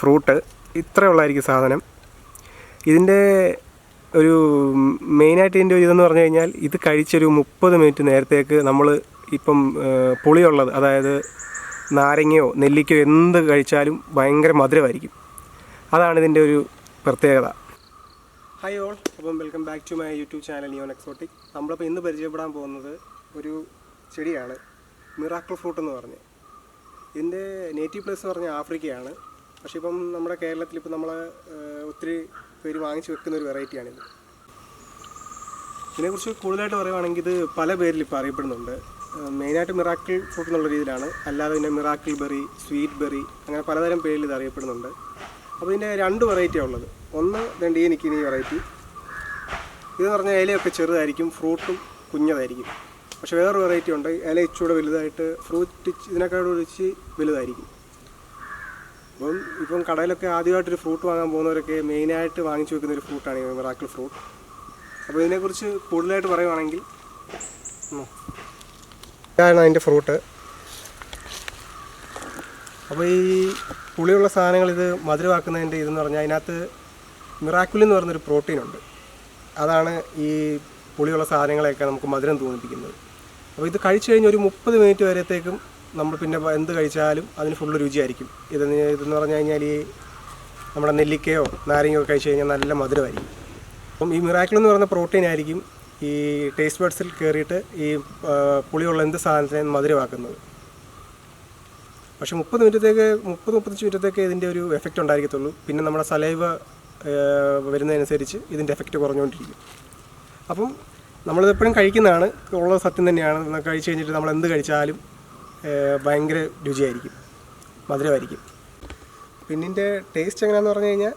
Fruit ഇത്രയുള്ളായിരിക്കും സാധനം. ഇതിന്റെ ഒരു മെയിനായിട്ട് ഇതിന്റെ ഒരു ഇതെന്ന് പറഞ്ഞു കഴിഞ്ഞാൽ ഇത് കഴിച്ചൊരു മുപ്പത് മിനിറ്റ് നേരത്തേക്ക് നമ്മൾ ഇപ്പം പുളിയുള്ളത് അതായത് നാരങ്ങയോ നെല്ലിക്കയോ എന്ത് കഴിച്ചാലും ഭയങ്കര മധുരമായിരിക്കും. അതാണ് ഇതിന്റെ ഒരു പ്രത്യേകത. ഹായ് ഓൾ അപ്പം welcome back to my YouTube channel neon exotic നമ്മളിപ്പോൾ ഇന്ന് പരിചയപ്പെടാൻ പോകുന്നത് ഒരു ചെടിയാണ് മിറാക്കിൾ ഫ്രൂട്ട് എന്ന് പറഞ്ഞ്. ഇതിന്റെ നേറ്റീവ് പ്ലേസ് എന്ന് പറഞ്ഞാൽ ആഫ്രിക്കയാണ്. പക്ഷേ ഇപ്പം നമ്മുടെ കേരളത്തിൽ ഇപ്പം നമ്മൾ ഒത്തിരി പേര് വാങ്ങിച്ച് വെക്കുന്ന ഒരു വെറൈറ്റിയാണിത് ഇതിനെക്കുറിച്ച് കൂടുതലായിട്ട് പറയുവാണെങ്കിൽ ഇത് പല പേരിൽ ഇപ്പോൾ അറിയപ്പെടുന്നുണ്ട്. മെയിനായിട്ട് മിറാക്കിൾ ഫ്രൂട്ട് എന്നുള്ള രീതിയിലാണ്. അല്ലാതെ പിന്നെ മിറാക്കിൾ ബെറി സ്വീറ്റ് ബെറി അങ്ങനെ പലതരം പേരിൽ ഇത് അറിയപ്പെടുന്നുണ്ട്. അപ്പോൾ ഇതിന്റെ രണ്ട് വെറൈറ്റിയാണ് ഉള്ളത്. ഒന്ന് രണ്ട് ഈ നിൽക്കുന്ന ഈ വെറൈറ്റി. ഇതെന്ന് പറഞ്ഞാൽ ഇലയൊക്കെ ചെറുതായിരിക്കും ഫ്രൂട്ടും കുഞ്ഞതായിരിക്കും. പക്ഷേ വേറൊരു വെറൈറ്റി ഉണ്ട്. ഇല ഇച്ചൂടെ വലുതായിട്ട് ഫ്രൂട്ട് ഇതിനേക്കാൾ ഒഴിച്ച് വലുതായിരിക്കും. അപ്പം ഇപ്പം കടയിലൊക്കെ ആദ്യമായിട്ടൊരു ഫ്രൂട്ട് വാങ്ങാൻ പോകുന്നവരൊക്കെ മെയിനായിട്ട് വാങ്ങിച്ചു വെക്കുന്ന ഒരു ഫ്രൂട്ടാണ് ഈ മിറാക്കിൾ ഫ്രൂട്ട്. അപ്പോൾ ഇതിനെക്കുറിച്ച് കൂടുതലായിട്ട് പറയുവാണെങ്കിൽ. ഇതാണ് അതിന്റെ ഫ്രൂട്ട്. അപ്പോൾ ഈ പുളിയുള്ള സാധനങ്ങൾ ഇത് മധുരമാക്കുന്നതിന്റെ ഇതെന്ന് പറഞ്ഞാൽ അതിനകത്ത് മിറാക്കുലിൻ എന്ന് പറഞ്ഞൊരു പ്രോട്ടീൻ ഉണ്ട്. അതാണ് ഈ പുളിയുള്ള സാധനങ്ങളെയൊക്കെ നമുക്ക് മധുരം തോന്നിപ്പിക്കുന്നത്. അപ്പോൾ ഇത് കഴിച്ചു കഴിഞ്ഞ് ഒരു മുപ്പത് മിനിറ്റ് വരത്തേക്കും നമ്മൾ പിന്നെ എന്ത് കഴിച്ചാലും അതിന് ഫുൾ രുചിയായിരിക്കും. ഇതെന്ന് ഇതെന്ന് പറഞ്ഞു കഴിഞ്ഞാൽ ഈ നമ്മുടെ നെല്ലിക്കയോ നാരങ്ങയോ കഴിച്ചു കഴിഞ്ഞാൽ നല്ല മധുരമായിരിക്കും. അപ്പം ഈ മിറാക്കിൾ എന്ന് പറയുന്ന പ്രോട്ടീൻ ആയിരിക്കും ഈ ടേസ്റ്റ് ബഡ്സിൽ കയറിയിട്ട് ഈ പുളിയുള്ള എന്ത് സാധനത്തിനെ മധുരമാക്കുന്നത്. പക്ഷെ മുപ്പത് മിനിറ്റത്തേക്ക് മുപ്പത് മുപ്പത്തഞ്ച് മിനിറ്റത്തേക്ക് ഇതിന്റെ ഒരു എഫക്റ്റ് ഉണ്ടായിരിക്കത്തുള്ളൂ. പിന്നെ നമ്മുടെ സലൈവ വരുന്നതനുസരിച്ച് ഇതിന്റെ എഫക്റ്റ് കുറഞ്ഞുകൊണ്ടിരിക്കും. അപ്പം നമ്മളിത് എപ്പോഴും കഴിക്കുന്നതാണ്. ഉള്ളത് സത്യം തന്നെയാണ്. കഴിച്ച് കഴിഞ്ഞിട്ട് നമ്മൾ എന്ത് കഴിച്ചാലും ഭയങ്കര രുചിയായിരിക്കും. മധുരമായിരിക്കും. പിന്നെ ഇതിന്റെ ടേസ്റ്റ് എങ്ങനെയാണെന്ന് പറഞ്ഞു കഴിഞ്ഞാൽ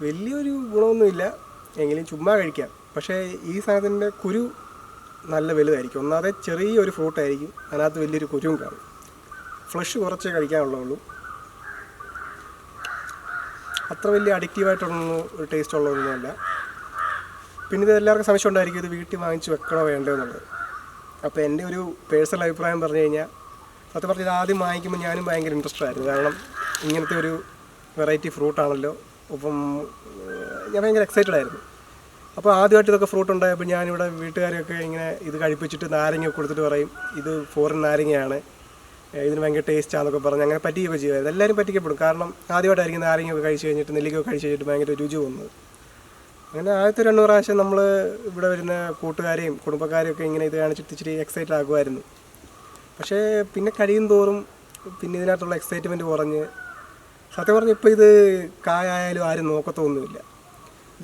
വലിയൊരു ഗുണമൊന്നുമില്ല. എങ്കിലും ചുമ്മാ കഴിക്കാം. പക്ഷേ ഈ സാധനത്തിന്റെ കുരു നല്ല വലുതായിരിക്കും. ഒന്നാതെ ചെറിയൊരു ഫ്രൂട്ടായിരിക്കും. അതിനകത്ത് വലിയൊരു കുരുവും കാണും. ഫ്ലഷ് കുറച്ച് കഴിക്കാനുള്ളൂ അത്ര വലിയ അഡിക്റ്റീവായിട്ടൊന്നും ഒരു ടേസ്റ്റ് ഉള്ളതൊന്നുമല്ല. പിന്നെ ഇത് എല്ലാവർക്കും സംശയം ഉണ്ടായിരിക്കും ഇത് വീട്ടിൽ വാങ്ങിച്ച് വെക്കണോ വേണ്ടോ എന്നുള്ളത്. അപ്പോൾ എന്റെ ഒരു പേഴ്സണൽ അഭിപ്രായം പറഞ്ഞു കഴിഞ്ഞാൽ സത്യം പറഞ്ഞാൽ ആദ്യം വാങ്ങിക്കുമ്പോൾ ഞാനും ഭയങ്കര ഇൻട്രസ്റ്റഡ് ആയിരുന്നു. കാരണം ഇങ്ങനത്തെ ഒരു വെറൈറ്റി ഫ്രൂട്ടാണല്ലോ അപ്പം ഞാൻ ഭയങ്കര എക്സൈറ്റഡ് ആയിരുന്നു. അപ്പോൾ ആദ്യമായിട്ട് ഇതൊക്കെ ഫ്രൂട്ട് ഉണ്ടായപ്പോൾ ഞാനിവിടെ വീട്ടുകാരെയൊക്കെ ഇങ്ങനെ ഇത് കഴിപ്പിച്ചിട്ട് നാരങ്ങ കൊടുത്തിട്ട് പറയും ഇത് ഫോറിൻ നാരങ്ങയാണ്. ഇതിന് ഭയങ്കര ടേസ്റ്റാന്നൊക്കെ പറഞ്ഞ് അങ്ങനെ പറ്റിയൊക്കെ ചെയ്യുമായിരുന്നു. എല്ലാവരും പറ്റിക്കപ്പെടും. കാരണം ആദ്യമായിട്ടായിരിക്കും നാരങ്ങയൊക്കെ കഴിച്ച് കഴിഞ്ഞിട്ട് നെല്ലിക്കൊക്കെ കഴിച്ച് കഴിഞ്ഞിട്ട് ഭയങ്കര രുചി വന്നത് അങ്ങനെ ആദ്യത്തെ രണ്ട് പ്രാവശ്യം നമ്മൾ ഇവിടെ വരുന്ന കൂട്ടുകാരെയും കുടുംബക്കാരെയും ഒക്കെ ഇങ്ങനെ ഇത് കാണിച്ചിട്ട് ഇച്ചിരി എക്സൈറ്റഡ് ആകുമായിരുന്നു. പക്ഷേ പിന്നെ കഴിയും തോറും പിന്നെ ഇതിനകത്തുള്ള എക്സൈറ്റ്മെന്റ് കുറഞ്ഞ് സത്യം പറഞ്ഞാൽ ഇപ്പോൾ ഇത് കായായാലും ആരും നോക്കത്തൊന്നുമില്ല.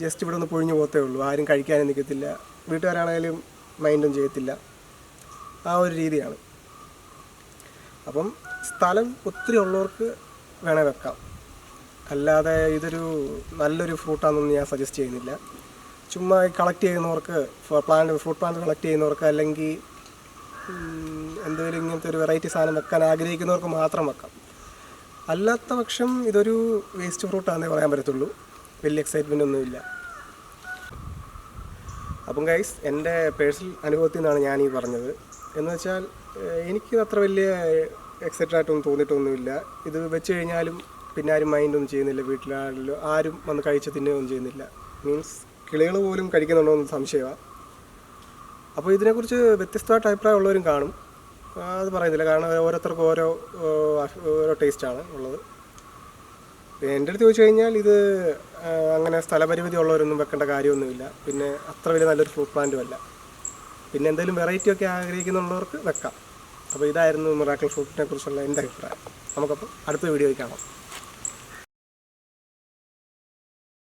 ജസ്റ്റ് ഇവിടെ ഒന്ന് പൊഴിഞ്ഞു പോകത്തേ ഉള്ളൂ. ആരും കഴിക്കാനും നിൽക്കത്തില്ല വീട്ടുകാരാണെങ്കിലും മൈൻഡും ചെയ്യത്തില്ല. ആ ഒരു രീതിയാണ്. അപ്പം സ്ഥലം ഒത്തിരി ഉള്ളവർക്ക് വേണേൽ വെക്കാം. അല്ലാതെ ഇതൊരു നല്ലൊരു ഫ്രൂട്ടാണെന്നൊന്നും ഞാൻ സജസ്റ്റ് ചെയ്യുന്നില്ല. ചുമ്മാ കളക്ട് ചെയ്യുന്നവർക്ക് പ്ലാന്റ് ഫ്രൂട്ട് പ്ലാന്റ് കളക്ട് ചെയ്യുന്നവർക്ക് അല്ലെങ്കിൽ എന്തെങ്കിലും ഇങ്ങനത്തെ ഒരു വെറൈറ്റി സാധനം വെക്കാൻ ആഗ്രഹിക്കുന്നവർക്ക് മാത്രം വെക്കാം. അല്ലാത്ത പക്ഷം ഇതൊരു വേസ്റ്റ് ഫ്രൂട്ടാണെന്നേ പറയാൻ പറ്റത്തുള്ളൂ. വലിയ എക്സൈറ്റ്മെന്റ് ഒന്നുമില്ല അപ്പം ഗൈസ് എന്റെ പേഴ്സണൽ അനുഭവത്തിൽ നിന്നാണ് ഞാൻ ഈ പറഞ്ഞത്. എന്ന് വെച്ചാൽ ഏഹ്, എനിക്ക് അത്ര വലിയ എക്സൈറ്റഡ് ആയിട്ടൊന്നും തോന്നിയിട്ടൊന്നുമില്ല. ഇത് വെച്ച് കഴിഞ്ഞാലും പിന്നെ ആരും മൈൻഡൊന്നും ചെയ്യുന്നില്ല. വീട്ടിലാണെങ്കിലും ആരും വന്ന് കഴിച്ച് തിന്നുകയൊന്നും ചെയ്യുന്നില്ല. മീൻസ് കിളികൾ പോലും കഴിക്കുന്നുണ്ടോ എന്ന് സംശയമാണ് അപ്പോൾ ഇതിനെക്കുറിച്ച് വ്യത്യസ്തമായിട്ട് അഭിപ്രായം ഉള്ളവരും കാണും. അത് പറയുന്നില്ല. കാരണം ഓരോരുത്തർക്കും ഓരോ ഓരോ ടേസ്റ്റാണ് ഉള്ളത്. എന്റെ അടുത്ത് ചോദിച്ചു കഴിഞ്ഞാൽ ഇത് അങ്ങനെ സ്ഥലപരിമിതി ഉള്ളവരൊന്നും വെക്കേണ്ട കാര്യമൊന്നുമില്ല. പിന്നെ അത്ര വലിയ നല്ലൊരു ഫ്രൂട്ട് പ്ലാന്റും അല്ല. പിന്നെ എന്തെങ്കിലും വെറൈറ്റി ഒക്കെ ആഗ്രഹിക്കുന്നുള്ളവർക്ക് വെക്കാം. അപ്പോൾ ഇതായിരുന്നു മിറാക്കിൾ ഫ്രൂട്ടിനെ കുറിച്ചുള്ള എന്റെ അഭിപ്രായം. നമുക്കപ്പോൾ അടുത്ത വീഡിയോയിൽ കാണാം.